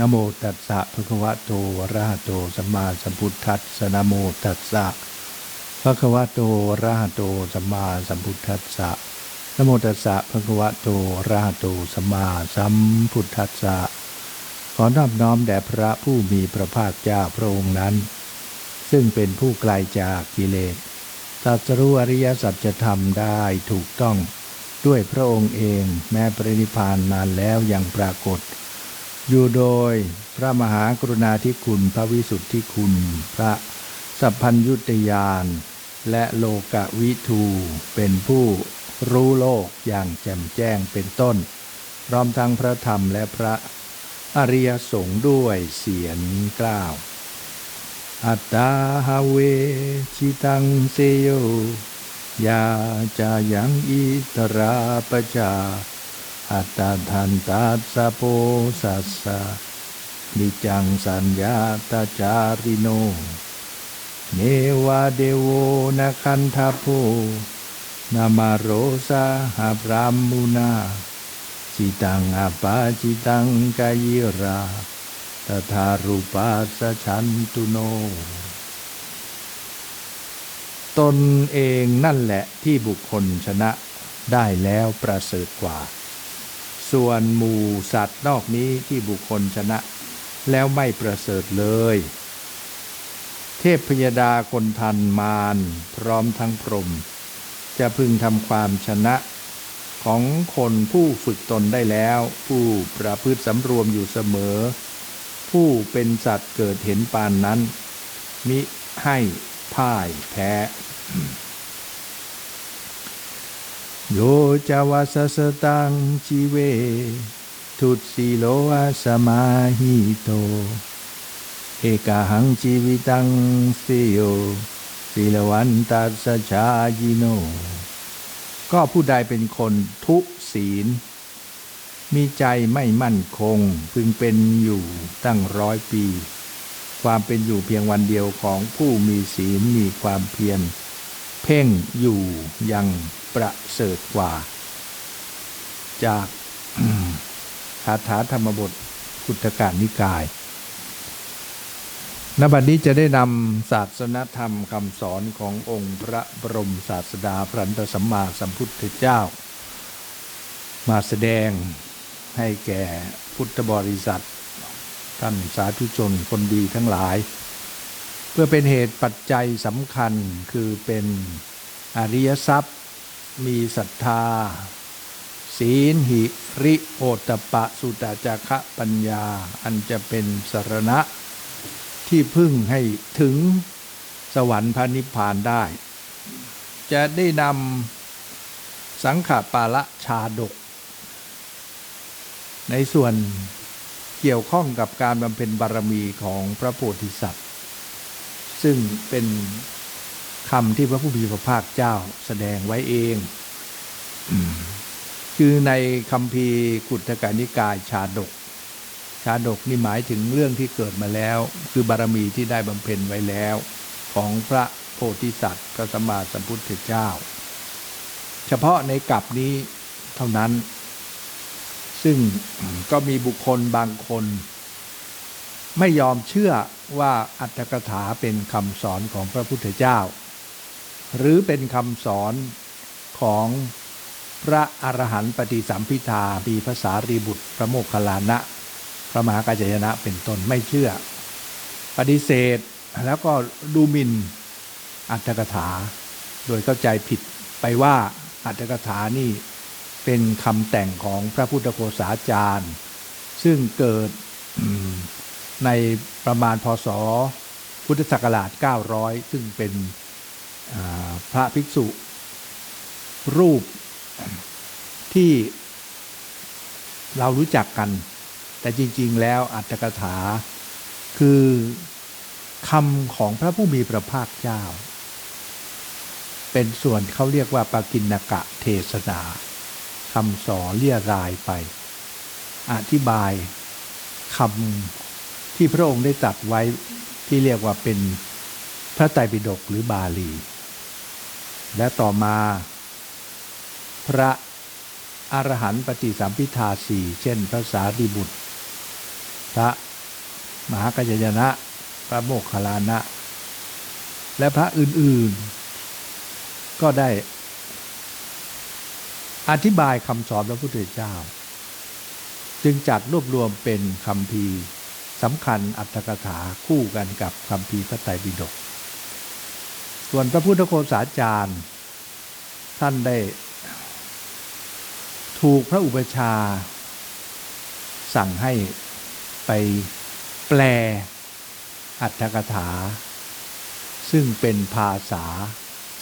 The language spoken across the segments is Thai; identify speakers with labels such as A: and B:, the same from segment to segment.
A: นโมตัสสะภะคะวะโตอะระหะโตสัมมาสัมพุทธัสสะนโมตัสสะภะคะวะโตอะระหะโตสัมมาสัมพุทธัสสะนโมตัสสะภะคะวะโตอะระหะโตสัมมาสัมพุทธัสสะขอนอบน้อมแด่พระผู้มีพระภาคเจ้าพระองค์นั้น ซึ่งเป็นผู้ไกลจากกิเลสตัสรู้อริยสัจธรรมได้ถูกต้องด้วยพระองค์เองแม้ปรินิพพานนานแล้วยังปรากฏ อยู่โดยพระมหากรุณาธิคุณ พระวิสุทธิคุณ พระสัพพัญยุตยาน และโลกวิทูเป็นผู้รู้โลกอย่างแจ่มแจ้งเป็นต้น พร้อมทั้งพระธรรมและพระอริยสงฆ์ด้วยเสียงกล่าว อัตตาหาเวชิตังเซโยยาจายังอิตราปจา อัตตทันตัสสะโพสัสสะนิจังสัญญาตาจาริโน เนวาเดโวนะคันทาโพนามาโรสาหาพรามมุนาจิตังอาปาจิตังกายิราตถารูปัสสะชันตุโน ตนเองนั่นแหละที่บุคคลชนะได้แล้วประเสริฐกว่า ส่วนหมู่สัตว์นอกนี้ที่บุคคลชนะ แล้วไม่ประเสริฐเลย เทพพยดาคนทันมารพร้อมทั้งพรหมจะพึงทำความชนะของคนผู้ฝึกตนได้แล้ว ผู้ประพฤติสำรวมอยู่เสมอ ผู้เป็นสัตว์เกิดเห็นปานนั้น มิให้พ่ายแพ้ โยจาวาสสตังจีเว ทุตสีโลอาสมาหิโต เอกาหังจีวิตังเสโยสีลวันตัสะชายิโน ก็ผู้ใดเป็นคนทุศีล มีใจไม่มั่นคงพึงเป็นอยู่ตั้งร้อยปี ความเป็นอยู่เพียงวันเดียวของผู้มีศีลมีความเพียร พ่งอยู่ยังประเสริฐกว่า จากคาถาธรรมบทพุทธการนิกายนบัดนี้จะได้นำศาสนธรรมคำสอนขององค์พระบรมศาสดาพระนตสัมมาสัมพุทธเจ้า มาแสดงให้แก่พุทธบริษัท ท่านสาธุชนคนดีทั้งหลาย เพื่อเป็นเหตุปัจจัยสำคัญคือเป็นอริยทรัพย์ มีศรัทธา ศีลหิริโอตปะสุตจักะปัญญา อันจะเป็นสรณะ ที่พึ่งให้ถึงสวรรค์พระนิพพานได้ จะได้นำสังขปาละชาดก ในส่วนเกี่ยวข้องกับการบำเพ็ญบารมีของพระโพธิสัตว์ ซึ่งเป็นคำที่พระผู้มีพระภาคเจ้าแสดงไว้เอง คือในคำพีกุฏกานิกายชาดก ชาดกนี่หมายถึงเรื่องที่เกิดมาแล้ว คือบารมีที่ได้บำเพ็ญไว้แล้ว ของพระโพธิสัตว์พระสัมมาสัมพุทธเจ้า เฉพาะในกับนี้เท่านั้น ซึ่งก็มีบุคคลบางคน ไม่ยอมเชื่อ ว่าอัตถกถาเป็นคำสอนของพระพุทธเจ้า หรือเป็นคำสอนของพระอรหันต์ปฏิสัมพิทามีภาษารีบุตรพระโมคคัลลานะ พระมหากัจจยนะเป็นต้นไม่เชื่อ ปฏิเสธแล้วก็ดูหมินอัตถกถา โดยเข้าใจผิดไปว่าอัตถกถานี่เป็นคำแต่งของพระพุทธโฆษาจารย์ ซึ่งเกิด ในประมาณพศ พุทธศักราช 900 ซึ่งเป็นพระภิกษุ รูปที่เรารู้จักกัน แต่จริง ๆ แล้วอัตถกถา คือคำของพระผู้มีพระภาคเจ้า เป็นส่วนเขาเรียกว่าปากินกะเทศนาคำสอนเรียรายไป อธิบายคำ ที่พระองค์ได้ตรัสไว้ที่เรียกว่าเป็นพระไตรปิฎกหรือบาลี และต่อมาพระอรหันต์ปฏิสัมพิทาสี่เช่น พระสารีบุตร พระมหากัจจยนะ พระโมคคัลลานะ และพระอื่นๆ ก็ได้อธิบายคำสอนพระพุทธเจ้า จึงจัดรวบรวมเป็นคำพี สำคัญอัตถกถาคู่กันกับคำพีพระไตรปิฎกส่วนพระพุทธโฆษาจารย์ ท่านได้ ถูกพระอุปชา สั่งให้ไปแปลอัตถกถา ซึ่งเป็นภาษา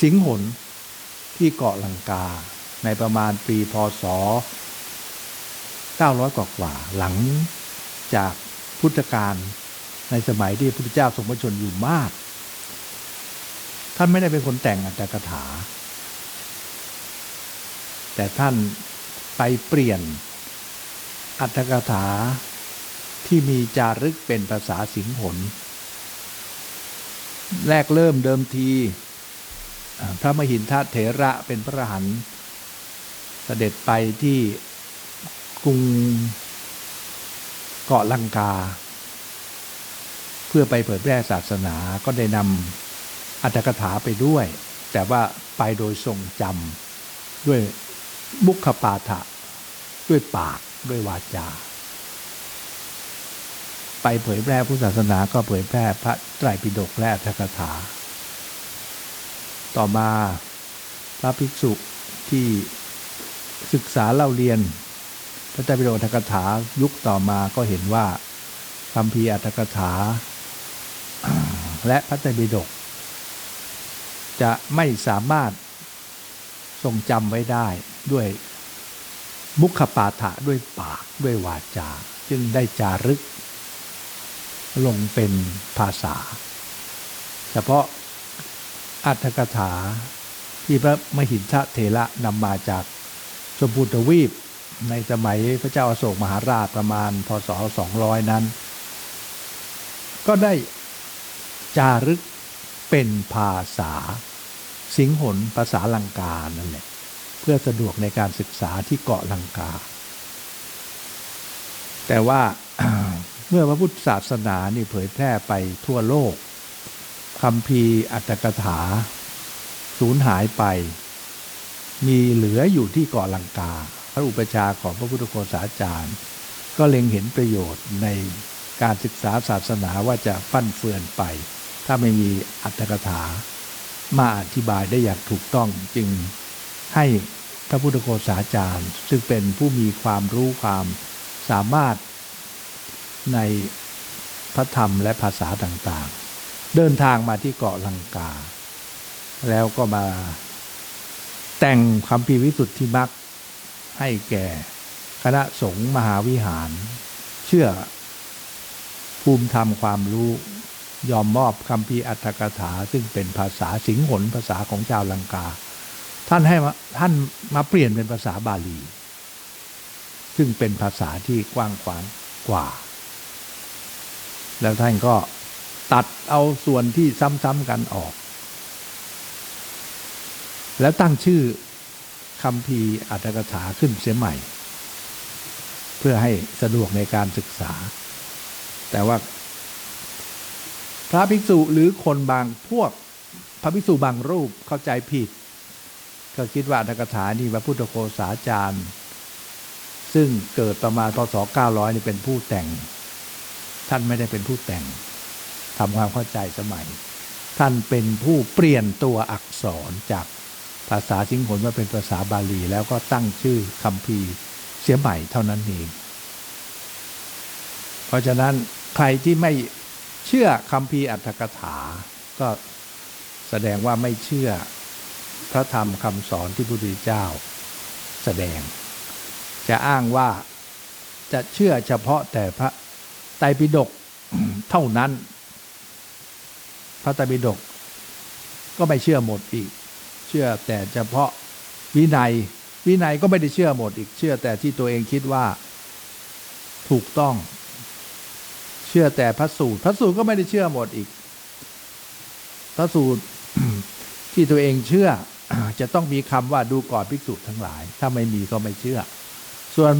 A: สิงหนที่เกาะลังกาในประมาณปีพศ 900 กว่ากว่าหลังจาก พุทธกาลในสมัยที่พระพุทธเจ้าทรงพระชนอยู่มาก ท่านไม่ได้เป็นคนแต่งอัตถกถา แต่ท่านไปเปลี่ยนอัตถกถาที่มีจารึกเป็นภาษาสิงหนแรกเริ่มเดิมที พระมหินทเถระเป็นพระหันเสด็จไปที่กรุง เกาะลังกา เพื่อไปเผยแพร่ศาสนาก็ได้นำอัตถกถาไปด้วย แต่ว่าไปโดยทรงจำด้วยบุคปาฐะด้วยปากด้วยวาจา ไปเผยแพร่พุทธศาสนาก็เผยแพร่พระไตรปิฎกและอัตถกถา ต่อมาพระภิกษุที่ศึกษาเล่าเรียน พระไตรปิฎกอัตถกถายุคต่อมาก็เห็นว่าคำพีอัตถกถา และพระไตรปิฎกจะไม่สามารถทรงจำไว้ได้ด้วยมุขปาฐะด้วยปากด้วยวาจา จึงได้จารึก ลงเป็นภาษา เฉพาะอัตถกถาที่พระมหินทเถระนำมาจากชมพูทวีป ในสมัยพระเจ้าอาโศกมหาราชประมาณพศ 200 นั้น ก็ได้จารึกเป็นภาษา สิงหนภาษาลังกานั่นแหละเพื่อสะดวกในการศึกษาที่เกาะลังกา แต่ว่าเมื่อพระพุทธศาสนานี่เผยแพร่ไปทั่วโลกคำพีอัตถกถาสูญหายไป มีเหลืออยู่ที่เกาะลังกา พระอุปชาของพระพุทธโฆษาจารย์ ก็เล็งเห็นประโยชน์ในการศึกษาศาสนาว่าจะฟั่นเฟือนไป ถ้าไม่มีอัตถกถา มาอธิบายได้อย่างถูกต้องจึงให้พระพุทธโฆษาจารย์ ซึ่งเป็นผู้มีความรู้ความสามารถในพระธรรมและภาษาต่างๆ เดินทางมาที่เกาะลังกา แล้วก็มาแต่งคำพีวิสุทธิมัก ให้แก่ คณะสงฆ์มหาวิหาร เชื่อ ภูมิธรรมความรู้ ยอมมอบคำพีอัตถกถา ซึ่งเป็นภาษาสิงหนภาษาของชาวลังกา ท่านให้มาท่านมาเปลี่ยนเป็นภาษาบาลี ซึ่งเป็นภาษาที่กว้างขวางกว่า แล้วท่านก็ตัดเอาส่วนที่ซ้ำๆกันออก แล้วตั้งชื่อ คำพีอัตถกถาขึ้นเสียใหม่ เพื่อให้สะดวกในการศึกษา แต่ว่า พระภิกษุหรือคนบางพวก พระภิกษุบางรูปเข้าใจผิด ก็คิดว่าอัตถกถานี่พระพุทธโฆษาจารย์ ซึ่งเกิดประมาณพศ900นี่เป็นผู้แต่ง ท่านไม่ได้เป็นผู้แต่งทำความเข้าใจสมัย ท่านเป็นผู้เปลี่ยนตัวอักษรจาก ภาษาสิงหนมาเป็นภาษาบาลีแล้วก็ตั้งชื่อคำพีเสียใหม่เท่านั้นเอง เพราะฉะนั้นใครที่ไม่เชื่อคำพีอัตถกถา ก็แสดงว่าไม่เชื่อพระธรรมคำสอนที่พระพุทธเจ้าแสดง จะอ้างว่าจะเชื่อเฉพาะแต่พระไตรปิฎกเท่านั้น พระไตรปิฎกก็ไม่เชื่อหมดอีก ชื่อแต่เฉพาะวินัย วินัยก็ไม่ได้เชื่อหมดอีกเชื่อแต่ที่ตัวเองคิดว่า ถูกต้อง เชื่อแต่พระสูตร พระสูตรก็ไม่ได้เชื่อหมดอีก พระสูตรที่ตัวเองเชื่อจะต้องมีคำว่าดูก่อนภิกษุทั้งหลาย ถ้าไม่มีก็ไม่เชื่อ ส่วน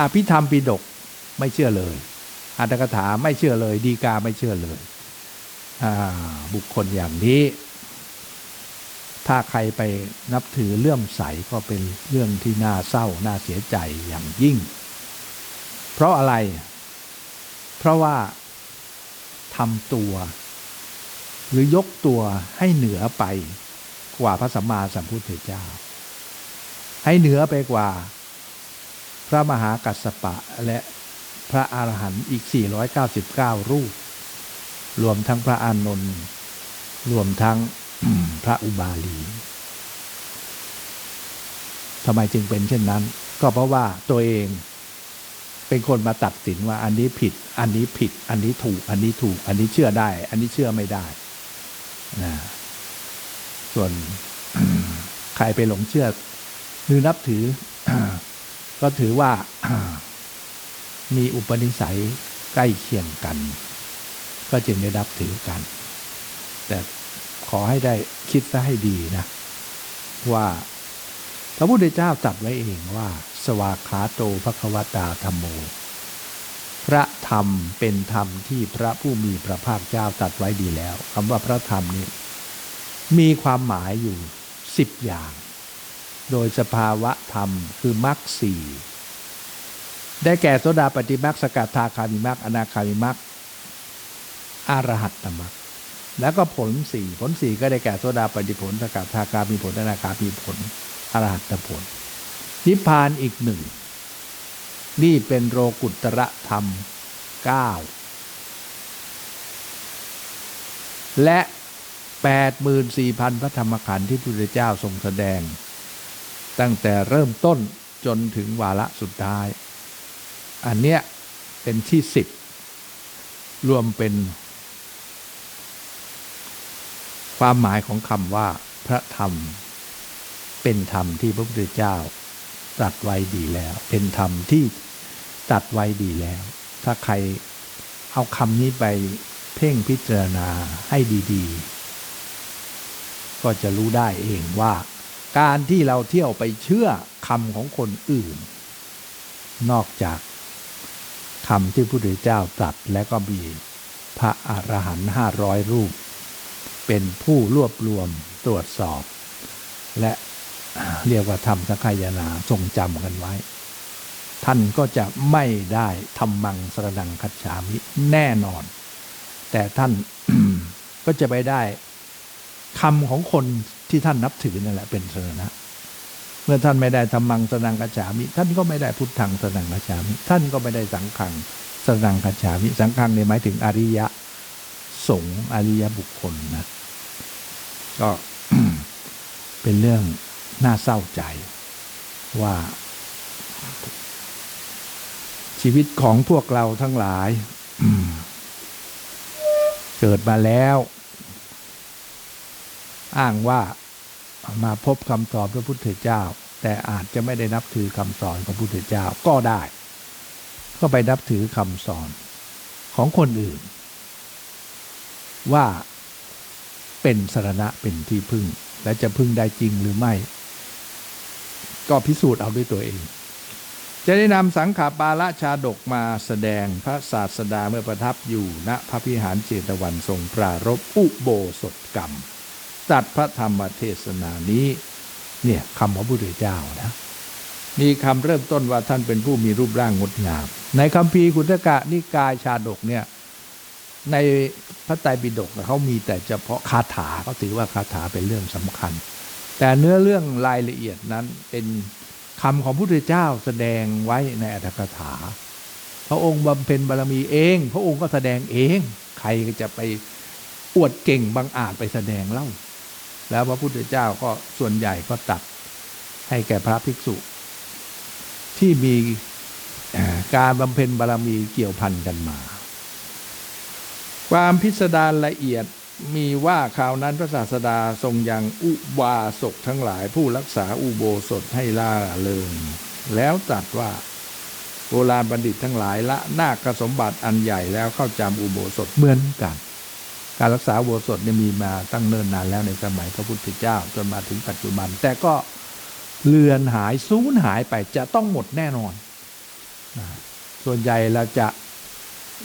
A: อภิธรรมปิฎกไม่เชื่อเลยอัตถกถาไม่เชื่อเลย ดีกาไม่เชื่อเลย บุคคลอย่างนี้ ถ้าใครไปนับถือเลื่อมใสก็เป็นเรื่องที่น่าเศร้าน่าเสียใจอย่างยิ่ง เพราะอะไร เพราะว่าทำตัว หรือยกตัวให้เหนือไปกว่าพระสัมมาสัมพุทธเจ้า ให้เหนือไปกว่า พระมหากัสสปะและพระอรหันต์อีก 499 รูป รวมทั้งพระอานนท์รวมทั้ง พระอุบาลีทำไมจึงเป็นเช่นนั้น ก็เพราะว่าตัวเองเป็นคนมาตัดสินว่าอันนี้ผิด อันนี้ผิด อันนี้ถูก อันนี้ถูก อันนี้เชื่อได้ อันนี้เชื่อไม่ได้นะส่วนใครไปหลงเชื่อหรือนับถือ ก็ถือว่ามีอุปนิสัยใกล้เคียงกัน ก็จึงได้นับถือกัน แต่ ขอให้ได้คิดซะให้ดีนะ ว่าพระพุทธเจ้าตรัสไว้เองว่า สวากขาโตภควตาธรรมโม พระธรรมเป็นธรรมที่พระผู้มีพระภาคเจ้าตรัสไว้ดีแล้วคำว่าพระธรรมนี้มีความหมายอยู่สิบอย่าง โดยสภาวะธรรมคือมรรคสี่ได้แก่โสดาปฏิมรรคสกัดทาคามิมรรคอนาคามิมรรคอรหัตตมรรค แล้วก็ผลสี่ผลสี่ก็ได้แก่โสดาปฏิผลสกัดทาคามีผลอนาคามีผลอรหัตผล นิพพานอีกหนึ่ง นี่เป็นโรกุตระธรรมเก้าและ84,000 พระธรรมขันธ์ที่พระพุทธเจ้าทรงแสดง ตั้งแต่เริ่มต้นจนถึงวาระสุดท้าย อันเนี้ยเป็นที่สิบรวมเป็น ความหมายของคำว่า พระธรรม เป็นธรรมที่พระพุทธเจ้าตรัสไว้ดีแล้ว เป็นธรรมที่ตรัสไว้ดีแล้ว ถ้าใครเอาคำนี้ไปเพ่งพิจารณาให้ดีๆ ก็จะรู้ได้เองว่า การที่เราเที่ยวไปเชื่อคำของคนอื่น นอกจากคำที่พระพุทธเจ้าตรัสและก็มีพระอรหันต์ห้าร้อยรูป เป็นผู้รวบรวมตรวจสอบ และเรียกว่าทำสังขยนาทรงจำกันไว้ ท่านก็จะไม่ได้ทำมังสรนังคัจฉามิแน่นอน แต่ท่านก็จะไปได้คำของคนที่ท่านนับถือนั่นแหละเป็นสรณะเมื่อท่านไม่ได้ธรรมังสรนังคัจฉามิ ท่านก็ไม่ได้พุทธังสรนังคัจฉามิ ท่านก็ไม่ได้สังฆังสรนังคัจฉามิ สังฆังในหมายถึงอริยะสงอริยบุคคลนะ ก็เป็นเรื่องน่าเศร้าใจว่า ชีวิตของพวกเราทั้งหลาย เกิดมาแล้ว อ้างว่ามาพบคำสอนพระพุทธเจ้า แต่อาจจะไม่ได้นับถือคำสอนของพระพุทธเจ้าก็ได้ ก็ไปนับถือคำสอนของคนอื่น ว่า เป็นสรณะเป็นที่พึ่ง และจะพึ่งได้จริงหรือไม่ ก็พิสูจน์เอาด้วยตัวเอง จะได้นำสังขาปาละชาดกมาแสดงพระศาสดาเมื่อประทับอยู่ณพระพิหารเจตวันทรงปรารบอุโบสถกรรมตัดพระธรรมเทศนานี้เนี่ยคำของพระพุทธเจ้านะมีคำเริ่มต้นว่าท่านเป็นผู้มีรูปร่างงดงาม ในคำพีคุตกะนิกายชาดกเนี่ย ในพระไตรปิฎกเขามีแต่เฉพาะคาถาเขาถือว่าคาถาเป็นเรื่องสำคัญ แต่เนื้อเรื่องรายละเอียดนั้นเป็นคำของพระพุทธเจ้าแสดงไว้ในอัตถกถา พระองค์บำเพ็ญบารมีเอง พระองค์ก็แสดงเอง ใครจะไปอวดเก่งบางอาจไปแสดงเล่า แล้วพระพุทธเจ้าก็ส่วนใหญ่ก็ตัดให้แก่พระภิกษุ ที่มีการบำเพ็ญบารมีเกี่ยวพันกันมา ความพิสดารละเอียดมีว่าคราวนั้นพระศาสดาทรงยังอุบาสกทั้งหลายผู้รักษาอุโบสถให้ล่าเริงแล้วตรัสว่า โบราณบัณฑิตทั้งหลายละนาคสมบัติอันใหญ่แล้วเข้าจำอุโบสถเหมือนกัน การรักษาอุโบสถเนี่ยมีมาตั้งเนิ่นนานแล้วในสมัยพระพุทธเจ้าจนมาถึงปัจจุบัน แต่ก็เลือนหายสูญหายไปจะต้องหมดแน่นอน ส่วนใหญ่เราจะ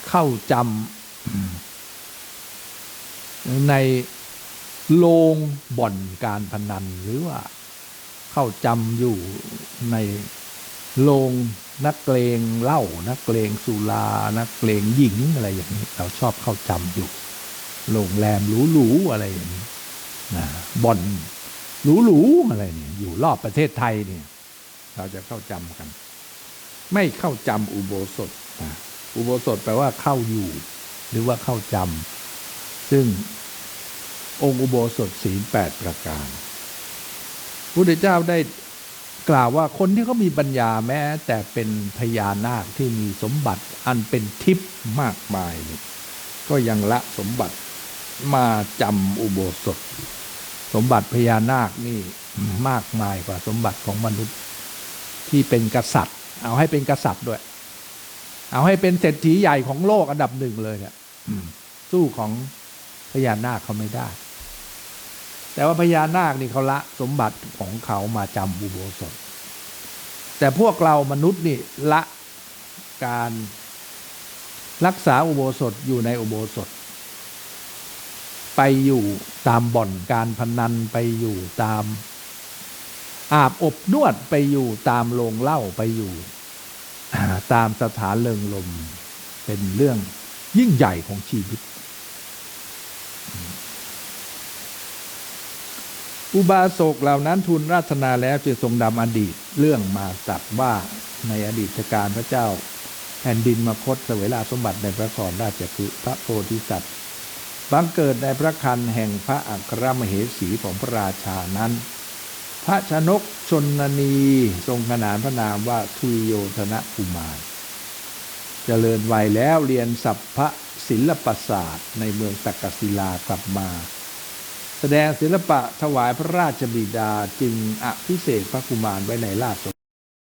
A: เข้าจำ โรงบ่อนการพนันหรือว่าเข้าจำอยู่ในโรงนักเลงเหล้านักเลงสุรานักเลงหญิงอะไรอย่างนี้ เราชอบเข้าจำอยู่โรงแรมหรูๆอะไรอย่างนี้นะบ่อนหรูๆอะไรเนี่ย อยู่รอบประเทศไทยเนี่ย เราจะเข้าจำกัน ไม่เข้าจำอุโบสถนะอุโบสถแปลว่าเข้าอยู่ หรือว่าเข้าจำ ซึ่งองค์อุโบสถศีลแปดประการพุทธเจ้าได้กล่าวว่าคนที่เขามีปัญญาแม้ แต่เป็นพญานาคที่มีสมบัติอันเป็นทิพย์มากมายเนี่ยก็ยังละสมบัติมาจำอุโบสถ สมบัติพญานาคนี่มากมายกว่าสมบัติของมนุษย์ที่เป็นกษัตริย์ เอาให้เป็นกษัตริย์ด้วย เอาให้เป็นเศรษฐีใหญ่ของโลกอันดับหนึ่งเลยเนี่ยสู้ของ พญานาคเขาไม่ได้ แต่ว่าพญานาคนี่เขาละสมบัติของเขามาจำอุโบสถ แต่พวกเรามนุษย์นี่ละการรักษาอุโบสถอยู่ในอุโบสถ ไปอยู่ตามบ่อนการพนันไปอยู่ตาม อาบอบนวดไปอยู่ตามโรงเล้าไปอยู่ตามสถานเริงลมเป็นเรื่องยิ่งใหญ่ของชีวิต อุบาสกเหล่านั้นทูลราชนาแล้วจึงทรงดำอดีตเรื่องมาตรัสว่าในอดีตการพระเจ้า แผ่นดินมคตเสวยราสมบัติในพระนครราชคือพระโพธิสัตว์บังเกิดในพระคันแห่งพระอัครมเหสีของพระราชานั้น พระชนกชนนีทรงขนานพระนามว่าทุยโยธนะกุมารเจริญวัยแล้วเรียนสัพพะศิลปศาสตร์ในเมืองตักกศิลากลับมา แสดงศิลปะถวายพระราชบิดาจึงอภิเษกพระกุมารไว้ในราชส